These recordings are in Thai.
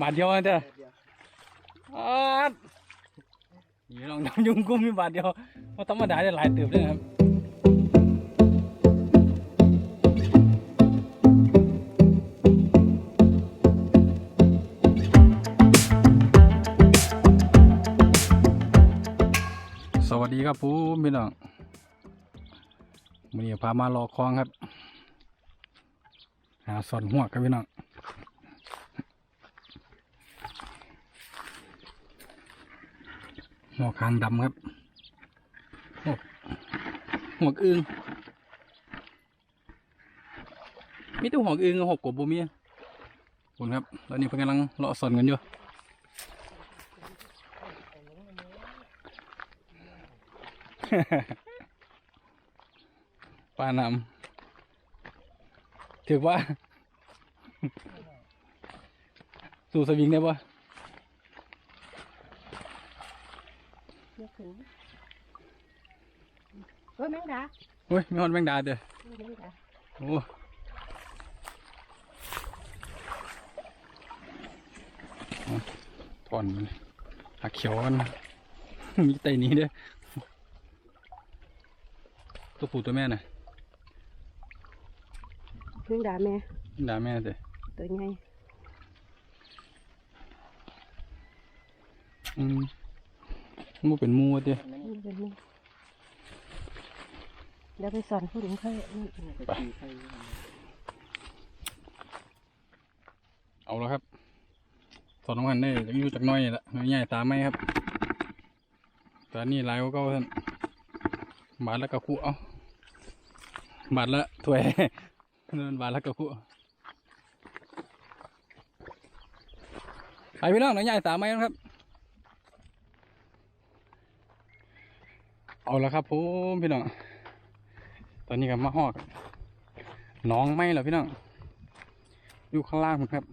บาทเดียวเด้อเดียวอาดนี่ลองน้ำยุงกุ้มมีบาทเดียวว่าธรรมดาได้หลายเติบเลยครับสวัสดีครับผมพี่น้องวันนี้พามารอคลองครับ หาสอนหัวกับพี่น้อง หัวคางดำครับหัวหัวกอึงมีตัวหัวกอึงกับหัวกบบ่มีคุณครับ ตอนนี้เพิ่งกำลังเลาะสนกันอยู่ปลานำถือว่า สู่สวิงได้ปะ ยกขึ้นเฮ้ยแมงดาโอ้ยมีฮอนแมงดาเด้อแมงดาโอ้เอาถอนมันหักเขียวมันมีไตนี้เด้อตัวผู้ตัวแม่น่ะแมงดาแม่ดาแม่เด้อตัวใหญ่อืม มันเป็นหมูเด้อนี่เป็นมึงเดี๋ยวไปสอนผู้หญิงเขานั่นไปขี่ใครเอาแล้วครับ สอนน้ำกันได้ยังอยู่จากหน้อยนี่ละน้อยใหญ่ตามไหมครับแต่อันนี่ลายก็ท่านบาทละกะคุเอาบาทละถ้วยนั่นบาทละกะคุไปพี่น้องน้อยใหญ่ตามไหมครับ เอาละครับผมพี่น้อง ตอนนี้ก็มาหอกน้องไมเหรอพี่น้อง อยู่ข้างล่างผมครับ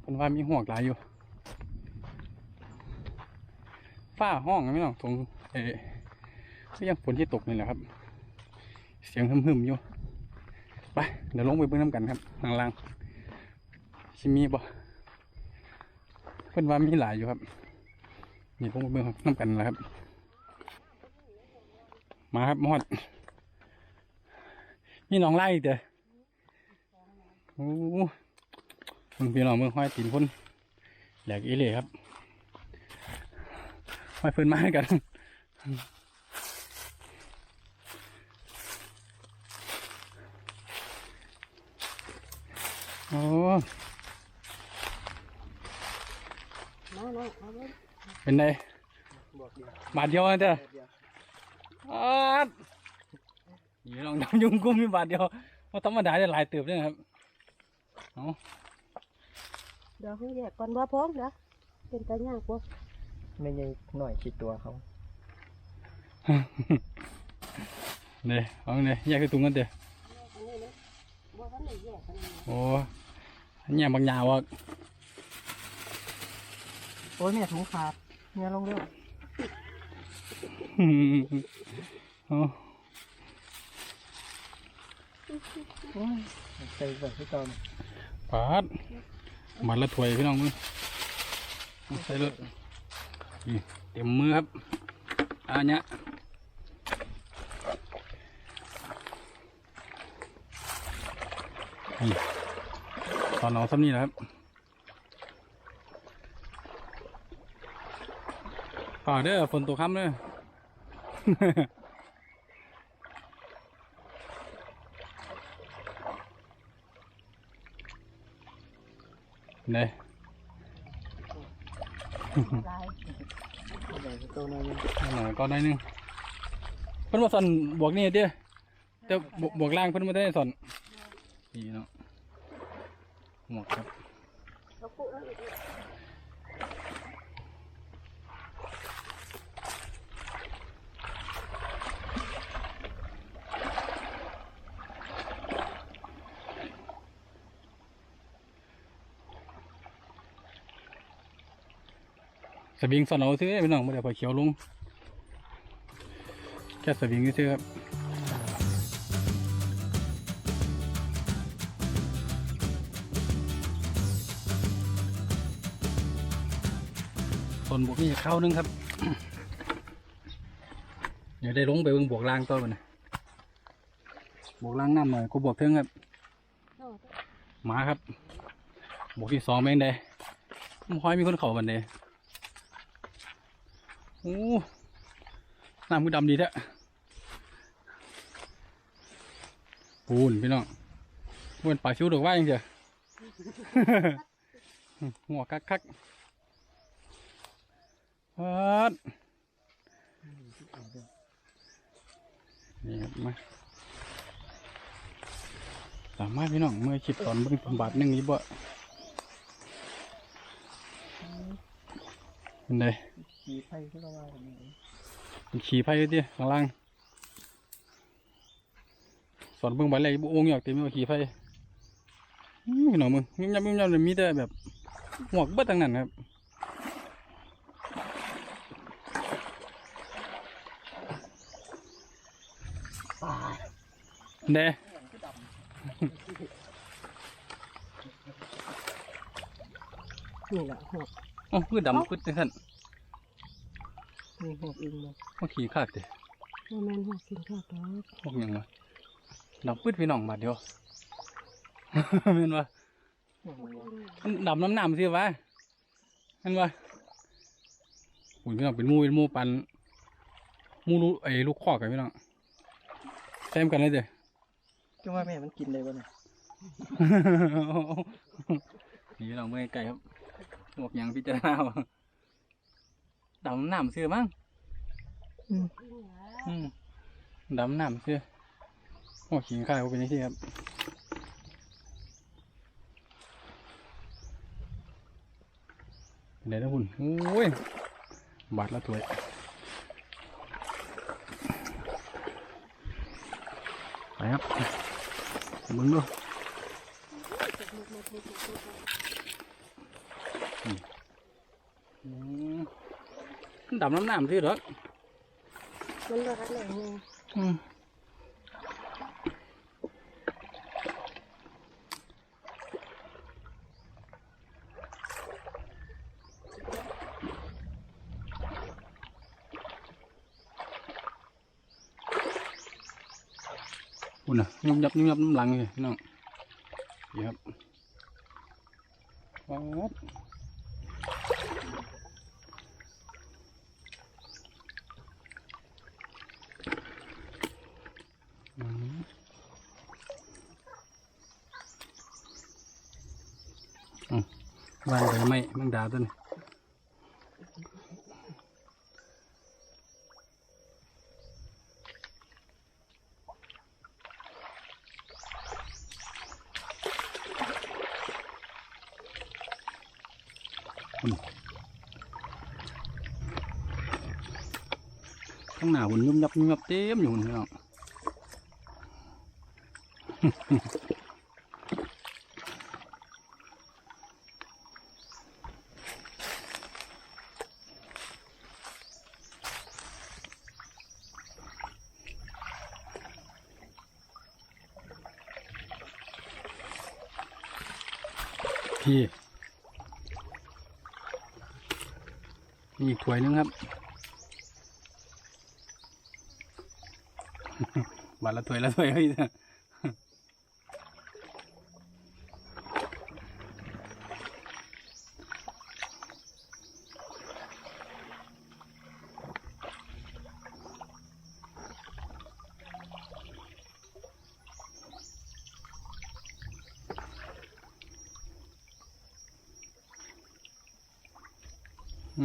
เป็นว่ามีหวกหลายอยู่ ฝ้าห้องนะพี่น้องตรงเออก็ยังฝนที่ตกนี่แหละครับ เสียงหึมๆอยู่ ไป เดี๋ยวลงไปเบิ่งน้ำกันครับข้างล่างชิมีบ่เพิ่นว่ามีหลายอยู่ครับ นี่ลงไปเบิ่งน้ำกันแล้วครับ มาครับมอดนี่น้องไล่อีกเด้อโอ้มึงพี่น้องเมืองห้อยตีนพ่นแหลกอีเลยครับห้อยเพิ่นมาให้กันโอ้มาน้องเอาไว้เป็นไงบวกเดียวบาทเดียวเด้อเดียวอาดนี่ลองดำยุงกุ้มมีบาทเดียวว่าธรรมดาได้หลายเติบเลยครับเอาเดี๋ยวให้แยกก่อนบ่พร้อมเด้อเป็นตายากบ่ไม่ใช่หน่อยขีดตัวเขาเนี่ยเอาเนี่ยแยกคือตุงกันเด้ออันนี้นะบ่ทันได้แยกกันนะโอ้อันเนี่ยบางยาวอะโอ้ยเนี่ยถุงขาดเนี่ยลงเร็ว โอ้ใส่แบบที่เก่าปาดมันละถวยพี่น้องมึงใส่เลยเต็มมือครับอันเนี้ยตอนน้องซ้ำนี่นะครับป่าเด้อฝนตกค่ำเด้อ เนี่ยลายใส่ตัวหนึงหน่อยก็ได้อยหนึงเพิ่นมาสอนบวกนี่เด้อแต่บวกบวกล่างเพิ่นมาได้สอนดีเนาะหมวกครับ แล้วปุ๊แล้วอีก สวิงสอนเอาซื้อพี่น้องไม่ได้ปล่อยเขียวลง แค่สวิงซื้อครับส่วนบวกนี่เข้านึงครับ เดี๋ยวได้ลงไปเบิ่งบวกล่างต่อกันนะบวกล่างน้ำหน่อยก็บวกเทิงครับเอาหมาครับ บวกที่สองเป็นไงมันค่อยมีคนเข่าบันเดโอ้น้ำมือดำดีแท้ปูนพี่น้องเวนปลาชิวดอกว่าจังเจียหัวคักคักๆฮัดนี่ครับมาสามารถพี่น้องเมื่อคิดตอนเบิ่งบาทหนึ่งนี้บ่เป็นไง ขี่ไผ่ขึ้นมาแบบนี้มันขี่ไพ่ดิข้างล่างสอนเบิ่งบาทแรกบุ้งอยากเต็มว่าขี่ไพ่อื้อพี่น้องมึงยิ้มยับยิ้มยับเลยมีแต่แบบหวกเบิดทั้งนั้นครับเด้นี่แหละหอกโอ้คือดำคือจังซั่น นี่หอกอึงมามาขี่คากเด้โมแมนหัวกินข้าวดอกพวกหยังวะดำพืดพี่น้องบาดเดียวแม่นวะหอกวัวมันดำน้ำน้ำสิวะแม่นวะอุ้ยพี่น้องเป็นหมูเป็นหมูปันหมูลูกไอ้ลูกคอกกันพี่น้องแซมกันเลยเด้จะว่าแม่มันกินได้บ่เนี่ยนี่พี่น้องเมื่อไก่ครับพวกหยังพิจารณาเอา ดำน้ำเสื้อมั้งอืมอืมดำน้ำเสื้อโอ้ขิงข้าวเป็นยังไงครับเดี๋ยวนะคุณโอ้ยบาทละถ้วยไปครับมึงดูอืม ดำน้ำน้ำสิเหรอมันบ่ทันไหนไงอืมอุ่นอะยุ่มยับยุ่มยับน้ำหลังเลยพี่น้องนี่ครับป๊าดอืมอืม วางไปไม่มังดาตัวนี้ข้างหน้าหุ่นยุ่มยับยุ่มยับเต็มอยู่หุ่นพี่น้อง ที่มีอีกถ้วยหนึงครับบาละถ้วยละถ้วยเฮ้ย อืมเอาละ ครั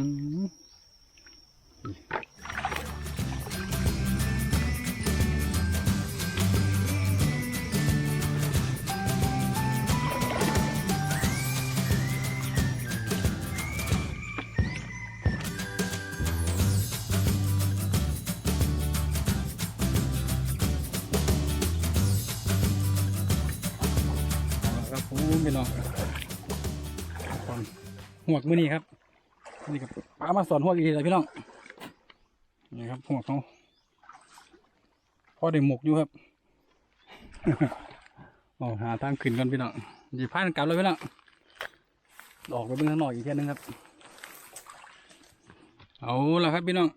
บผมพี่น้องตอนหวกมือนี้ครับ นี่ครับปลามาสอนหัวกอีเลยพี่น้องนี่ครับหัวเขาพอได้หมกอยู่ครับโอ้หาทางขึ้นกันพี่น้องหยิบผ้ากันกลับเลยพี่น้องออกไปเบื้องข้างนอกอีกเทีนึงครับ เอาละครับพี่น้อง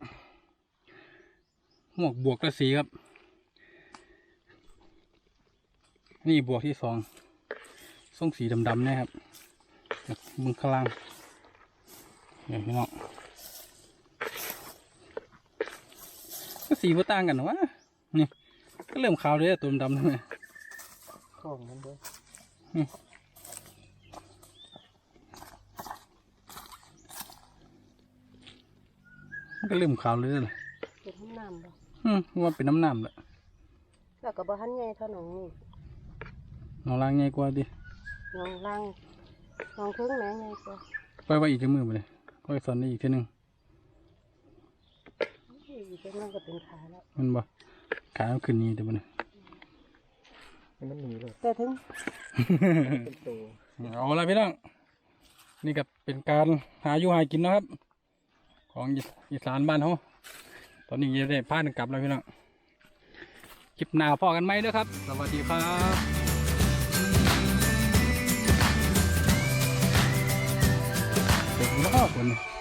หมวกบวกกระสีครับ นี่บวกที่สองส่งสีดำๆนะครับมึงข้างล่าง นี่ยพี่น้องก็สีบ่ต่างกันหรอวะนี่ก็เริ่มขาวเลยอะตัวดำๆนั่นไงข้องมันเด้อมันก็เริ่มขาวเลยล่ะเป็นน้ำน้ำบ่อืมว่าเป็นน้ำน้ำแหละแล้วก็บ่ทันใหญ่เท่าน้องนี่น้องล้างง่ายกว่าดิน้องล่างน้องเพิ่งแม่ใหญ่กว่าปล่อยไว้อีกจักมือไปเลย ก็สอนได้อีกทีหนึงอีกเป็นนั่นก็เป็นขาแล้วมันบ่ขามันขึ้นนี้เดี๋ยวมันให้มันหนีเลยแต่ถึงเป็นตัวเอาละพี่น้องนี่ก็เป็นการหาอยู่หากินเนาะครับ ของอีอีสานบ้านเขาตอนนี้จะได้พากันกลับแล้วพี่น้องคลิปหน้าพอกันไหมเด้อครับ สวัสดีครับ problem.